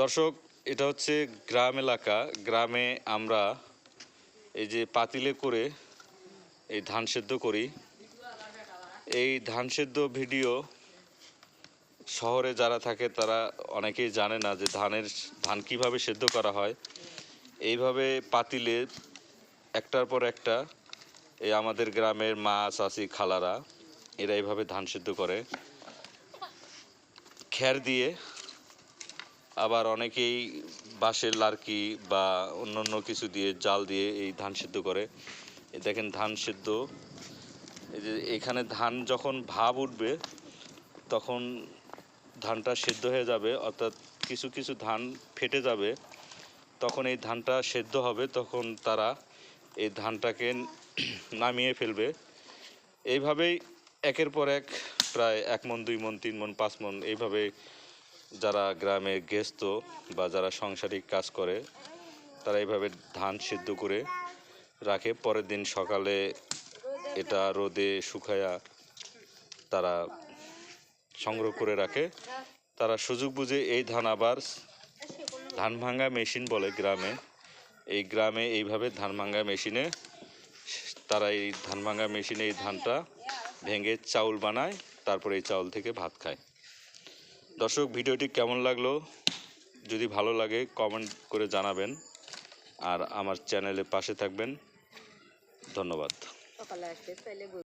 দর্শক, এটা হচ্ছে গ্রাম এলাকা। গ্রামে আমরা এই যে পাতিলে করে এই ধান সেদ্ধ করি। এই ধান সেদ্ধ ভিডিও শহরে যারা থাকে তারা অনেকেই জানে না যে ধানের ধান কীভাবে সেদ্ধ করা হয়। এইভাবে পাতিলে একটার পর একটা এই আমাদের গ্রামের মা চাষি খালারা এরা এইভাবে ধান সেদ্ধ করে। খ্যার দিয়ে আবার অনেকেই বাঁশের লার্কি বা অন্যান্য কিছু দিয়ে জাল দিয়ে এই ধান সিদ্ধ করে। দেখেন ধান সিদ্ধ। এই যে এখানে ধান যখন ভাব উঠবে, তখন ধানটা সেদ্ধ হয়ে যাবে, অর্থাৎ কিছু কিছু ধান ফেটে যাবে। তখন এই ধানটা সেদ্ধ হবে, তখন তারা এই ধানটাকে নামিয়ে ফেলবে। এইভাবেই একের পর এক, প্রায় এক মন, দুই মন, তিন মন, পাঁচ মন, এইভাবে যারা গ্রামে গেস্ত বা যারা সাংসারিক কাজ করে, তারা এইভাবে ধান সিদ্ধ করে রাখে। পরের দিন সকালে এটা রোদে শুকায়া তারা সংগ্রহ করে রাখে। তারা সুযোগ বুঝে এই ধান আবার ধান ভাঙ্গা মেশিন বলে গ্রামে। এই গ্রামে এইভাবে ধান ভাঙ্গা মেশিনে তারা এই ধান ভাঙ্গা মেশিনে এই ধানটা ভেঙে চাউল বানায়, তারপরে এই চাউল থেকে ভাত খায়। দর্শক, ভিডিওটি কেমন লাগল? যদি ভালো লাগে কমেন্ট করে জানাবেন। আর আমার চ্যানেলে পাশে থাকবেন। ধন্যবাদ।